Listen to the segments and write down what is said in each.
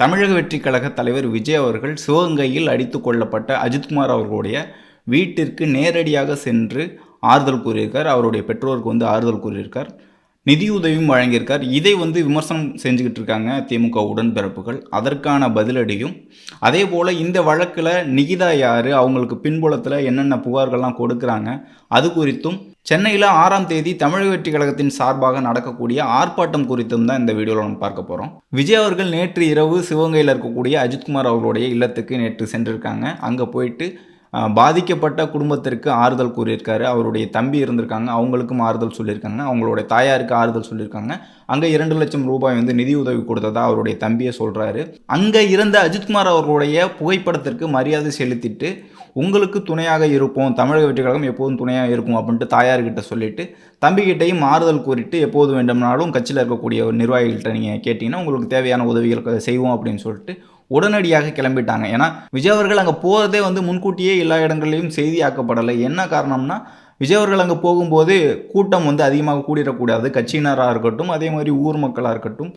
தமிழக வெற்றிக் கழக தலைவர் விஜய் அவர்கள் சிவகங்கையில் அடித்து கொள்ளப்பட்ட அஜித்குமார் அவர்களுடைய வீட்டிற்கு நேரடியாக சென்று ஆறுதல் கூறியிருக்கார். அவருடைய பெற்றோருக்கு வந்து ஆறுதல் கூறியிருக்கார். நிதியுதவியும் வழங்கியிருக்கார். இதை வந்து விமர்சனம் செஞ்சுக்கிட்டு இருக்காங்க திமுக உடன்பிறப்புகள். அதற்கான பதிலடியும். அதே போல் இந்த வழக்கில் நிகிதா யார்? அவங்களுக்கு பின்புலத்தில் என்னென்ன புகார்கள்லாம் கொடுக்குறாங்க? அது குறித்தும் சென்னையில் ஆறாம் தேதி தமிழக வெற்றி கழகத்தின் சார்பாக நடக்கக்கூடிய ஆர்ப்பாட்டம் குறித்தும் தான் இந்த வீடியோவில் நம்ம பார்க்க போகிறோம் விஜய் அவர்கள் நேற்று இரவு சிவகங்கையில் இருக்கக்கூடிய அஜித்குமார் அவர்களுடைய இல்லத்துக்கு நேற்று சென்றிருக்காங்க. அங்கே போயிட்டு பாதிக்கப்பட்ட குடும்பத்திற்கு ஆறுதல் கூறியிருக்காரு. அவருடைய தம்பி இருந்திருக்காங்க. அவங்களுக்கும் ஆறுதல் சொல்லியிருக்காங்க. அவங்களுடைய தாயாருக்கு ஆறுதல் சொல்லியிருக்காங்க. அங்கே இரண்டு லட்சம் ரூபாய் வந்து நிதி உதவி கொடுத்ததா அவருடைய தம்பியை சொல்கிறாரு அங்கே இருந்த அஜித்குமார் அவர்களுடைய புகைப்படத்திற்கு மரியாதை செலுத்திட்டு உங்களுக்கு துணையாக இருப்போம் தமிழக வெற்றி கழகம் எப்போதும் துணையாக இருக்கும் அப்படின்ட்டு தாயார்கிட்ட சொல்லிவிட்டு தம்பிக்கிட்டையும் ஆறுதல் கூறிட்டு எப்போது வேண்டும்னாலும் கட்சியில் இருக்கக்கூடிய ஒரு நிர்வாகிகள்கிட்ட நீங்கள் கேட்டிங்கன்னா உங்களுக்கு தேவையான உதவிகள் செய்வோம் அப்படின்னு சொல்லிட்டு உடனடியாக கிளம்பிட்டாங்க. ஏன்னா விஜய் அவர்கள் அங்கே போகிறதே வந்து முன்கூட்டியே எல்லா இடங்கள்லையும் செய்தியாக்கப்படலை. என்ன காரணம்னா விஜய் அவர்கள் அங்கே போகும்போது கூட்டம் வந்து அதிகமாக கூடிடக்கூடாது. கட்சியினராக இருக்கட்டும் அதே மாதிரி ஊர் மக்களாக இருக்கட்டும்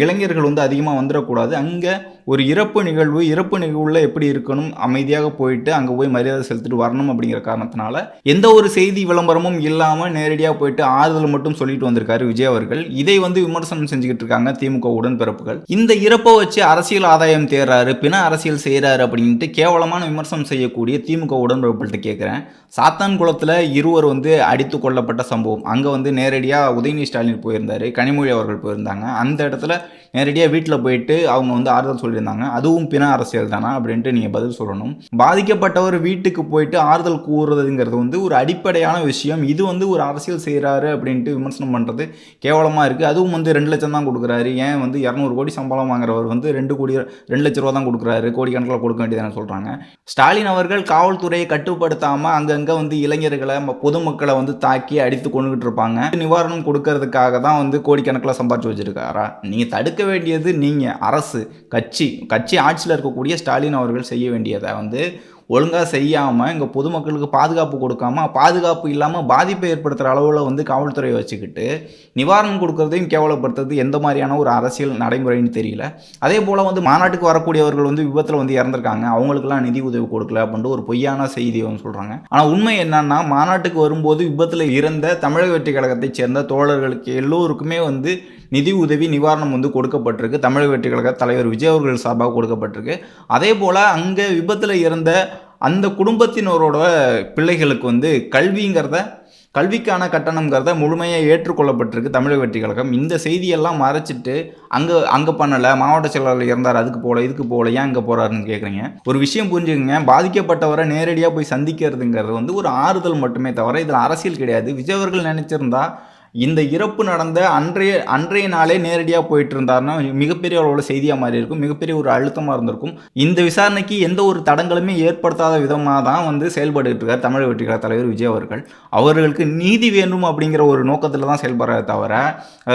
இளைஞர்கள் வந்து அதிகமாக வந்துடக்கூடாது. அங்கே ஒரு இறப்பு நிகழ்வு இறப்பு நிகழ்வில் எப்படி இருக்கணும் அமைதியாக போயிட்டு அங்கே போய் மரியாதை செலுத்திட்டு வரணும் அப்படிங்கிற காரணத்தினால எந்த ஒரு செய்தி விளம்பரமும் இல்லாமல் நேரடியாக போயிட்டு ஆறுதல் மட்டும் சொல்லிட்டு வந்திருக்காரு விஜய் அவர்கள். இதை வந்து விமர்சனம் செஞ்சுக்கிட்டு இருக்காங்க திமுக உடன்பிறப்புகள். இந்த இறப்பை வச்சு அரசியல் ஆதாயம் தேர்றாரு பிண அரசியல் செய்கிறாரு அப்படின்ட்டு கேவலமான விமர்சனம் செய்யக்கூடிய திமுக உடன்பிறப்புகள்கிட்ட கேட்குறேன் சாத்தான் குளத்தில் இருவர் வந்து அடித்து கொல்லப்பட்ட சம்பவம். அங்கே வந்து நேரடியாக உதயநிதி ஸ்டாலின் போயிருந்தாரு கனிமொழி அவர்கள் போயிருந்தாங்க. அந்த இடத்துல இடத்துல நேரடியாக வீட்டில் போயிட்டு அவங்க வந்து ஆறுதல் சொல்லியிருந்தாங்க. அதுவும் பிண அரசியல் தானா அப்படின்ட்டு நீங்கள் பதில் சொல்லணும். பாதிக்கப்பட்டவர் வீட்டுக்கு போயிட்டு ஆறுதல் கூறுறதுங்கிறது வந்து ஒரு அடிப்படையான விஷயம். இது வந்து ஒரு அரசியல் செய்கிறாரு அப்படின்ட்டு விமர்சனம் பண்ணுறது கேவலமாக இருக்குது அதுவும் வந்து ரெண்டு லட்சம் தான் கொடுக்குறாரு. ஏன் வந்து இரநூறு கோடி சம்பளம் வாங்குறவர் வந்து ரெண்டு கோடி ரெண்டு லட்ச ரூபா தான் கொடுக்குறாரு. கோடிக்கணக்கில் கொடுக்க வேண்டியதுன்னு சொல்கிறாங்க ஸ்டாலின் அவர்கள் காவல்துறையை கட்டுப்படுத்தாமல் அங்கங்கே வந்து இளைஞர்களை ம- பொதுமக்களை வந்து தாக்கி அடித்து கொண்டுகிட்டு இருப்பாங்க. நிவாரணம் கொடுக்கறதுக்காக தான் வந்து கோடிக்கணக்கில் சம்பாதிச்சு வச்சுருக்காரா? நீங்கள் தடுக்க வேண்டியது நீங்கள் அரசு கட்சி. கட்சி ஆட்சியில் இருக்கக்கூடிய ஸ்டாலின் அவர்கள் செய்ய வேண்டியதை வந்து ஒழுங்காக செய்யாமல் இங்கே பொதுமக்களுக்கு பாதுகாப்பு கொடுக்காம பாதுகாப்பு இல்லாமல் பாதிப்பை ஏற்படுத்துகிற அளவில் வந்து காவல்துறையை வச்சுக்கிட்டு நிவாரணம் கொடுக்குறதையும் கேவலப்படுத்துறது எந்த மாதிரியான ஒரு அரசியல் நடைமுறைன்னு தெரியல. அதே போல் வந்து மாநாட்டுக்கு வரக்கூடியவர்கள் வந்து விபத்தில் வந்து இறந்துருக்காங்க. அவங்களுக்குலாம் நிதி உதவி கொடுக்கல அப்படின்ட்டு ஒரு பொய்யான செய்தியை வந்து சொல்கிறாங்க ஆனால் உண்மை என்னன்னா மாநாட்டுக்கு வரும்போது விபத்தில் இறந்த தமிழக வெற்றி கழகத்தைச் சேர்ந்த தோழர்களுக்கு எல்லோருக்குமே வந்து நிதி உதவி நிவாரணம் வந்து கொடுக்கப்பட்டிருக்கு. தமிழக வெற்றி கழக தலைவர் விஜய் அவர்கள் சார்பாக கொடுக்கப்பட்டிருக்கு. அதே போல் அங்கே விபத்தில் இறந்த அந்த குடும்பத்தினரோட பிள்ளைகளுக்கு வந்து கல்விங்கிறத கல்விக்கான கட்டணங்கிறத முழுமையாக ஏற்றுக்கொள்ளப்பட்டிருக்கு தமிழக வெற்றி கழகம். இந்த செய்தியெல்லாம் மறைச்சிட்டு அங்கே அங்கே பண்ணலை மாவட்ட செயலாளர் இறந்தார் அதுக்கு போகல இதுக்கு போகல ஏன் அங்கே போகிறாருன்னு கேட்குறீங்க ஒரு விஷயம் புரிஞ்சுக்கங்க. பாதிக்கப்பட்டவரை நேரடியாக போய் சந்திக்கிறதுங்கிறது வந்து ஒரு ஆறுதல் மட்டுமே தவிர இதில் அரசியல் கிடையாது. விஜய் அவர்கள் நினச்சிருந்தா இந்த இறப்பு நடந்த அன்றைய அன்றைய நாளே நேரடியாக போயிட்டு இருந்தாருன்னா மிகப்பெரிய அளவில் செய்தியாக மாறி இருக்கும் மிகப்பெரிய ஒரு அழுத்தமாக இருந்திருக்கும். இந்த விசாரணைக்கு எந்த ஒரு தடங்களுமே ஏற்படுத்தாத விதமாக தான் வந்து செயல்பட்டு இருக்கார் தமிழக வெற்றி கழக தலைவர் விஜய் அவர்கள். அவர்களுக்கு நீதி வேண்டும் அப்படிங்கிற ஒரு நோக்கத்தில் தான் செயல்படுறத தவிர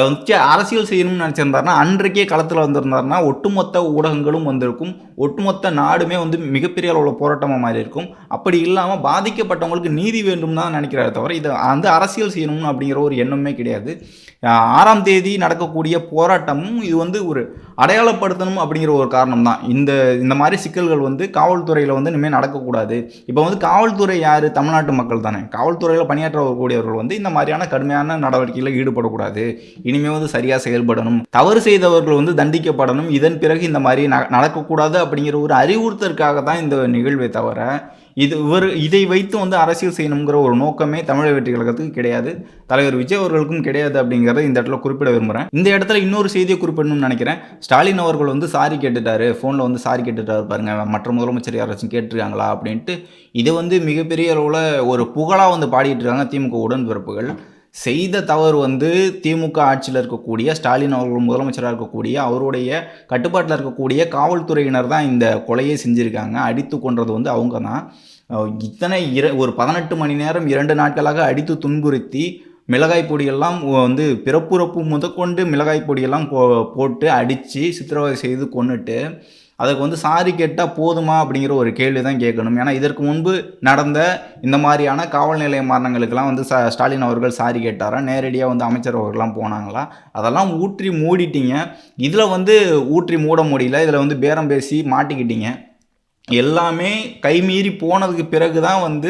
வந்து அரசியல் செய்யணும்னு நினச்சிருந்தாருன்னா அன்றைக்கே களத்தில் வந்திருந்தாருன்னா ஒட்டுமொத்த ஊடகங்களும் வந்திருக்கும். ஒட்டுமொத்த நாடுமே வந்து மிகப்பெரிய அளவில் போராட்டமாக மாறி இருக்கும் அப்படி இல்லாமல் பாதிக்கப்பட்டவங்களுக்கு நீதி வேண்டும் தான் நினைக்கிறாரு தவிர இதை அந்த அரசியல் செய்யணும்னு அப்படிங்கிற ஒரு எண்ணம் கிடையாது. ஆறாம் தேதி நடக்கக்கூடிய போராட்டமும் இது வந்து ஒரு அடையாளப்படுத்தணும் அப்படிங்கிற ஒரு காரணம் தான் இந்த இந்த மாதிரி சிக்கல்கள் வந்து காவல்துறையில் வந்து இனிமேல் நடக்கக்கூடாது. இப்போ வந்து காவல்துறை யார்? தமிழ்நாட்டு மக்கள் தானே. காவல்துறையில் பணியாற்றக்கூடியவர்கள் வந்து இந்த மாதிரியான கடுமையான நடவடிக்கையில் ஈடுபடக்கூடாது. இனிமேல் வந்து சரியாக செயல்படணும். தவறு செய்தவர்கள் வந்து தண்டிக்கப்படணும். இதன் பிறகு இந்த மாதிரி ந- நடக்கக்கூடாது அப்படிங்கிற ஒரு அறிவுறுத்தலுக்காக தான் இந்த நிகழ்வே தவிர இது இவர் இதை வைத்து வந்து அரசியல் செய்யணுங்கிற ஒரு நோக்கமே தமிழக வெற்றி கழகத்துக்கு கிடையாது. தலைவர் விஜய் அவர்களுக்கும் கிடையாது அப்படிங்கிறத இந்த இடத்துல குறிப்பிட விரும்புகிறேன் இந்த இடத்துல இன்னொரு செய்தியை குறிப்பிடணும்னு நினைக்கிறேன். ஸ்டாலின் அவர்கள் வந்து சாரி கேட்டுட்டாரு. ஃபோனில் வந்து சாரி கேட்டுட்டாரு பாருங்க. மற்ற முதலமைச்சர் யாராச்சும் கேட்டிருக்காங்களா அப்படின்ட்டு. இது வந்து மிகப்பெரிய அளவில் ஒரு புகழாக வந்து பாடிட்டு இருக்காங்க. திமுக உடன்பிறப்புகள். செய்த தவறு வந்து திமுக ஆட்சியில் இருக்கக்கூடிய ஸ்டாலின் அவர்கள் முதலமைச்சராக இருக்கக்கூடிய அவருடைய கட்டுப்பாட்டில் இருக்கக்கூடிய காவல்துறையினர் தான் இந்த கொலையை செஞ்சுருக்காங்க. அடித்து கொன்றது வந்து அவங்க தான். இத்தனை இர ஒரு பதினெட்டு மணி நேரம் இரண்டு நாட்களாக அடித்து துன்புறுத்தி மிளகாய் பொடியெல்லாம் வந்து பிறப்புறப்பு முதற்கொண்டு மிளகாய் பொடியெல்லாம் போ போட்டு அடித்து சித்திரவதை செய்து கொண்டுட்டு அதுக்கு வந்து சாரி கேட்டால் போதுமா அப்படிங்கிற ஒரு கேள்வி தான் கேட்கணும். ஏன்னா இதற்கு முன்பு நடந்த இந்த மாதிரியான காவல் நிலைய மரணங்களுக்கெல்லாம் வந்து ச ஸ்டாலின் அவர்கள் சாரி கேட்டாரா? நேரடியாக வந்து அமைச்சர் அவர்கள்லாம் போனாங்களா? அதெல்லாம் ஊற்றி மூடிட்டீங்க. இதில் வந்து ஊற்றி மூட முடியல. இதில் வந்து பேரம் பேசி மாட்டிக்கிட்டீங்க. எல்லாமே கைமீறி போனதுக்கு பிறகு தான் வந்து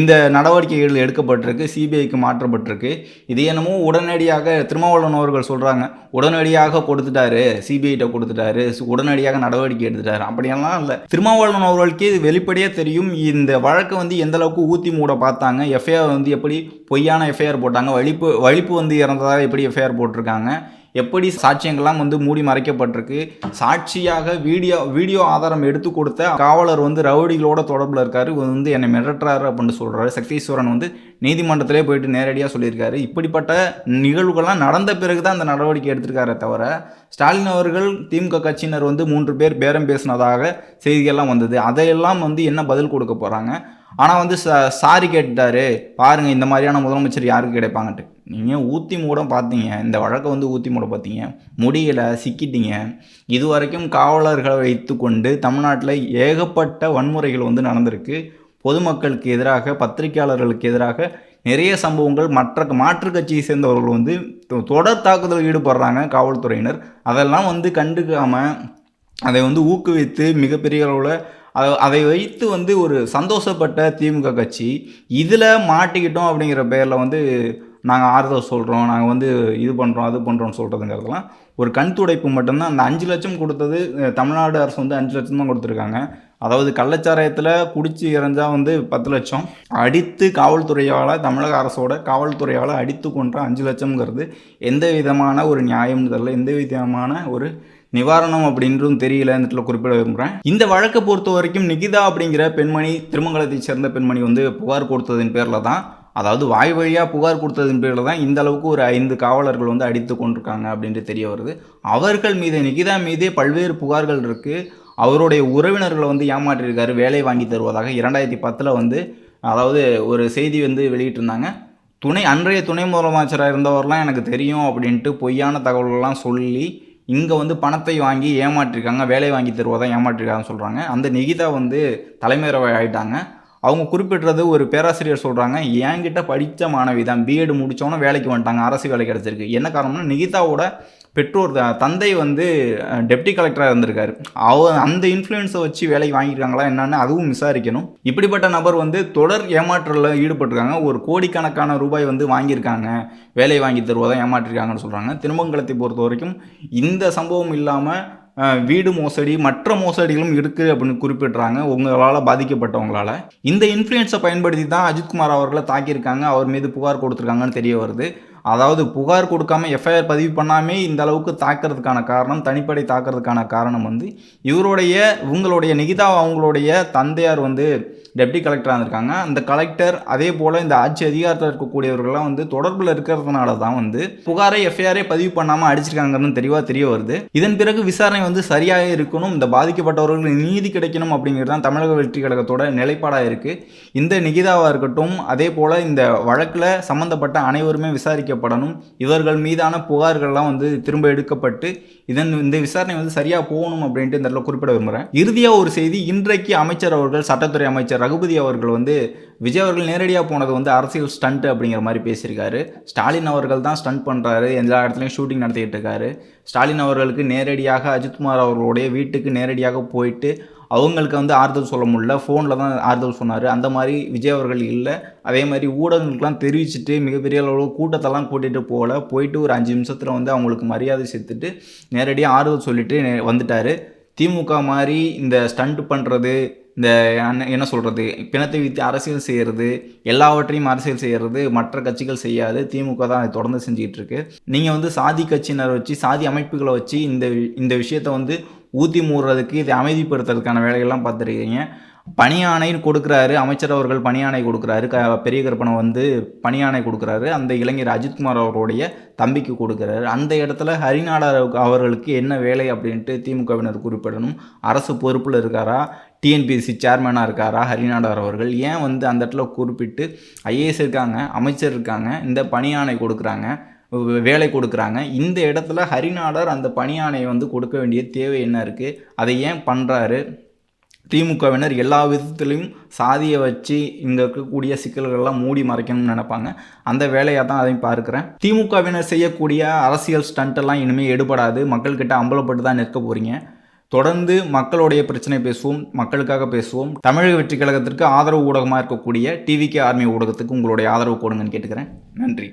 இந்த நடவடிக்கைகள் எடுக்கப்பட்டிருக்கு சிபிஐக்கு மாற்றப்பட்டிருக்கு. இது என்னமோ உடனடியாக திருமாவளவன் அவர்கள் சொல்கிறாங்க உடனடியாக கொடுத்துட்டாரு சிபிஐட்ட கொடுத்துட்டாரு உடனடியாக நடவடிக்கை எடுத்துட்டாரு. அப்படியெல்லாம் இல்லை. திருமாவளவன் அவர்களுக்கே இது வெளிப்படையாக தெரியும். இந்த வழக்கை வந்து எந்த அளவுக்கு ஊற்றி மூட பார்த்தாங்க எஃப்ஐஆர் வந்து எப்படி பொய்யான எஃப்ஐஆர் போட்டாங்க வலிப்பு வலிப்பு வந்து இறந்ததாக எப்படி எஃப்ஐஆர் போட்டிருக்காங்க எப்படி சாட்சியங்கள்லாம் வந்து மூடி மறைக்கப்பட்டிருக்கு. சாட்சியாக வீடியோ வீடியோ ஆதாரம் எடுத்து கொடுத்த காவலர் வந்து ரவுடிகளோட தொடர்பில் இருக்காரு வந்து என்னை மிரட்டுறாரு அப்படின்னு சொல்றாரு. சக்தீஸ்வரன் வந்து நீதிமன்றத்திலே போயிட்டு நேரடியாக சொல்லியிருக்காரு. இப்படிப்பட்ட நிகழ்வுகள்லாம் நடந்த பிறகு தான் அந்த நடவடிக்கை எடுத்திருக்காரே தவிர ஸ்டாலின் அவர்கள் திமுக கட்சியினர் வந்து மூன்று பேர் பேரம் பேசினதாக செய்திகள்லாம் வந்தது. அதையெல்லாம் வந்து என்ன பதில் கொடுக்க போகிறாங்க ஆனால் வந்து ச சாரி கேட்டார். பாருங்கள் இந்த மாதிரியான முதலமைச்சர் யாருக்கு கிடைப்பாங்கன்ட்டு. நீங்கள் ஊற்றி மூட பார்த்தீங்க. இந்த வழக்கை வந்து ஊற்றி மூட பார்த்தீங்க. முடியலை சிக்கிட்டீங்க. இது வரைக்கும் காவலர்களை வைத்துக்கொண்டு தமிழ்நாட்டில் ஏகப்பட்ட வன்முறைகள் வந்து நடந்திருக்கு. பொதுமக்களுக்கு எதிராக பத்திரிகையாளர்களுக்கு எதிராக நிறைய சம்பவங்கள் மற்ற மாற்று கட்சியை சேர்ந்தவர்கள் வந்து தொ- தொடர் தாக்குதல் ஈடுபடுறாங்க காவல்துறையினர். அதெல்லாம் வந்து கண்டுக்காமல் அதை வந்து ஊக்குவித்து மிகப்பெரிய அளவில் அதை அதை வைத்து வந்து ஒரு சந்தோஷப்பட்ட திமுக கட்சி. இதில் மாட்டிக்கிட்டோம் அப்படிங்கிற பேரில் வந்து நாங்கள் ஆறுதல் சொல்கிறோம் நாங்கள் வந்து இது பண்ணுறோம் அது பண்ணுறோம்னு சொல்கிறதுங்கிறதுலாம் ஒரு கண் துடைப்பு மட்டும்தான். அந்த அஞ்சு லட்சம் கொடுத்தது தமிழ்நாடு அரசு வந்து அஞ்சு லட்சம் தான் கொடுத்துருக்காங்க. அதாவது கள்ளச்சாராயத்தில் குடிச்சு இறஞ்சா வந்து பத்து லட்சம். அடித்து காவல்துறையால் தமிழக அரசோட காவல்துறையால் அடித்து கொன்ற அஞ்சு லட்சம்ங்கிறது எந்த விதமான ஒரு நியாயம்னு தெரியல. எந்த விதமான ஒரு நிவாரணம் அப்படின்றும் தெரியல இந்த இடத்துல குறிப்பிட விரும்புகிறேன் இந்த வழக்கை பொறுத்த வரைக்கும் நிகிதா அப்படிங்கிற பெண்மணி திருமங்கலத்தை சேர்ந்த பெண்மணி வந்து புகார் கொடுத்ததின் பேரில் தான் அதாவது வாய் வழியாக புகார் கொடுத்ததின் பேரில் தான் இந்த அளவுக்கு ஒரு ஐந்து காவலர்கள் வந்து அடித்து கொண்டிருக்காங்க அப்படின்ட்டு தெரிய வருது. அவர்கள் மீது நிகிதா மீதே பல்வேறு புகார்கள் இருக்குது அவருடைய உறவினர்களை வந்து ஏமாற்றியிருக்காரு வேலை வாங்கி தருவதாக இரண்டாயிரத்தி பத்தில் வந்து அதாவது ஒரு செய்தி வந்து வெளியிட்டிருந்தாங்க. துணை அன்றைய துணை முதலமைச்சராக இருந்தவர்லாம் எனக்கு தெரியும் அப்படின்ட்டு பொய்யான தகவல்கள்லாம் சொல்லி இங்கே வந்து பணத்தை வாங்கி ஏமாற்றிருக்காங்க வேலை வாங்கி தருவதாக ஏமாற்றிருக்காங்கன்னு சொல்கிறாங்க அந்த நிகிதா வந்து தலைமையரவை ஆகிட்டாங்க அவங்க குறிப்பிடுறது ஒரு பேராசிரியர் சொல்கிறாங்க என்கிட்ட படித்த மாணவி தான் பிஎட் முடித்தோன்னே வேலைக்கு வந்துட்டாங்க அரசு வேலை கிடச்சிருக்கு. என்ன காரணம்னா நிகிதாவோட பெற்றோர் த- தந்தை வந்து டெப்டி கலெக்டராக இருந்திருக்காரு. அவ அந்த இன்ஃப்ளூயன்ஸை வச்சு வேலைக்கு வாங்கியிருக்காங்களா என்னன்னு அதுவும் விசாரிக்கணும். இப்படிப்பட்ட நபர் வந்து தொடர் ஏமாற்றலில் ஈடுபட்டிருக்காங்க. ஒரு கோடிக்கணக்கான ரூபாய் வந்து வாங்கியிருக்காங்க. வேலை வாங்கி தருவதாக ஏமாற்றிருக்காங்கன்னு சொல்கிறாங்க திருமங்கலத்தை பொறுத்த வரைக்கும் இந்த சம்பவம் இல்லாமல் வீடு மோசடி மற்ற மோசடிகளும் இருக்குது அப்படின்னு குறிப்பிட்றாங்க. உங்களால் பாதிக்கப்பட்டவங்களால். இந்த இன்ஃப்ளூயன்ஸை பயன்படுத்தி தான் அஜித்குமார் அவர்களை தாக்கியிருக்காங்க. அவர் மீது புகார் கொடுத்துருக்காங்கன்னு தெரிய வருது. அதாவது புகார் கொடுக்காம எஃப்ஐஆர் பதிவு பண்ணாமே இந்த அளவுக்கு தாக்கிறதுக்கான காரணம் தனிப்படை தாக்கிறதுக்கான காரணம் வந்து இவருடைய உங்களுடைய நிகிதா அவங்களுடைய தந்தையார் வந்து டெப்டி கலெக்டராக இருந்திருக்காங்க. அந்த கலெக்டர் அதே போல் இந்த ஆட்சி அதிகாரத்தில் இருக்கக்கூடியவர்கள்லாம் வந்து தொடர்பில் இருக்கிறதுனால தான் வந்து புகாரை எஃப்ஐஆரே பதிவு பண்ணாமல் அடிச்சிருக்காங்கன்னு தெளிவாக தெரிய வருது. இதன் பிறகு விசாரணை வந்து சரியாக இருக்கணும் இந்த பாதிக்கப்பட்டவர்களுக்கு நீதி கிடைக்கணும் அப்படிங்கிறது தான் தமிழக வெற்றி கழகத்தோட நிலைப்பாடாக இருக்குது இந்த நிகிதாவாக இருக்கட்டும் அதே போல் இந்த வழக்கில் சம்மந்தப்பட்ட அனைவருமே விசாரிக்கப்படணும். இவர்கள் மீதான புகார்கள்லாம் வந்து திரும்ப எடுக்கப்பட்டு இதன் இந்த விசாரணை வந்து சரியாக போகணும் அப்படின்ட்டு இந்த இடத்துல குறிப்பிட விரும்புகிறேன் இறுதியாக ஒரு செய்தி இன்றைக்கு அமைச்சர் அவர்கள் சட்டத்துறை அமைச்சர் ரகுபதி அவர்கள் வந்து விஜய் அவர்கள் நேரடியாக போனது வந்து அரசியல் ஸ்டண்ட் அப்படிங்கிற மாதிரி பேசியிருக்காரு. ஸ்டாலின் அவர்கள் தான் ஸ்டண்ட் பண்ணுறாரு எல்லா இடத்துலையும் ஷூட்டிங் நடத்திக்கிட்டு இருக்காரு. ஸ்டாலின் அவர்களுக்கு நேரடியாக அஜித்குமார் அவர்களுடைய வீட்டுக்கு நேரடியாக போயிட்டு அவங்களுக்கு வந்து ஆறுதல் சொல்ல முடியல. ஃபோனில் தான் ஆறுதல் சொன்னார். அந்த மாதிரி விஜய் அவர்கள் இல்லை. அதே மாதிரி ஊடகங்களுக்கெல்லாம் தெரிவிச்சுட்டு மிகப்பெரிய அளவு கூட்டத்தெல்லாம் கூட்டிகிட்டு போகல. போயிட்டு ஒரு அஞ்சு நிமிஷத்தில் வந்து அவங்களுக்கு மரியாதை சேர்த்துட்டு நேரடியாக ஆறுதல் சொல்லிட்டு வந்துட்டார். திமுக மாதிரி இந்த ஸ்டண்ட் பண்ணுறது இந்த என்ன- என்ன சொல்கிறது பிணத்தை வைத்து அரசியல் செய்கிறது எல்லாவற்றையும் அரசியல் செய்கிறது மற்ற கட்சிகள் செய்யாது. திமுக தான் அதை தொடர்ந்து செஞ்சுக்கிட்டு இருக்கு. நீங்கள் வந்து சாதி கட்சியினர் வச்சு சாதி அமைப்புகளை வச்சு இந்த வி- இந்த விஷயத்தை வந்து ஊற்றி மூடுறதுக்கு இதை அமைதிப்படுத்துறதுக்கான வேலைகள்லாம் பார்த்துருக்கீங்க. பணியாணை கொடுக்குறாரு அமைச்சர் அவர்கள் பணியாணை கொடுக்குறாரு. க பெரிய கருப்பனை வந்து பணியாணை கொடுக்குறாரு. அந்த இளைஞர் அஜித்குமார் அவருடைய தம்பிக்கு கொடுக்குறாரு. அந்த இடத்துல ஹரிநாடர் அவர்களுக்கு என்ன வேலை அப்படின்ட்டு திமுகவினர் குறிப்பிடணும். அரசு பொறுப்பில் இருக்காரா? டிஎன்பிஎஸ்சி சேர்மனாக இருக்காரா? ஹரிநாடார் அவர்கள் ஏன் வந்து அந்த இடத்துல குறிப்பிட்டு ஐஏஎஸ் இருக்காங்க அமைச்சர் இருக்காங்க இந்த பணியாணை கொடுக்குறாங்க? வேலை கொடுக்குறாங்க. இந்த இடத்துல ஹரிநாடர் அந்த பணியாணையை வந்து கொடுக்க வேண்டிய தேவை என்ன இருக்குது அதை ஏன் பண்ணுறாரு திமுகவினர் எல்லா விதத்துலேயும் சாதியை வச்சு இங்கே இருக்கக்கூடிய சிக்கல்கள்லாம் மூடி மறைக்கணும்னு நினைப்பாங்க. அந்த வேலையாக தான் அதையும் பார்க்குறேன். திமுகவினர் செய்யக்கூடிய அரசியல் ஸ்டண்ட்டெல்லாம் இனிமேல் எடுபடாது. மக்கள்கிட்ட அம்பலப்பட்டு தான் நிற்க போகிறீங்க தொடர்ந்து மக்களுடைய பிரச்சனை பேசுவோம். மக்களுக்காக பேசுவோம். தமிழக வெற்றி கழகத்திற்கு ஆதரவு ஊடகமாக இருக்கக்கூடிய டிவிகே ஆர்மி ஊடகத்துக்கு உங்களுடைய ஆதரவு கொடுங்கன்னு கேட்டுக்கிறேன். நன்றி.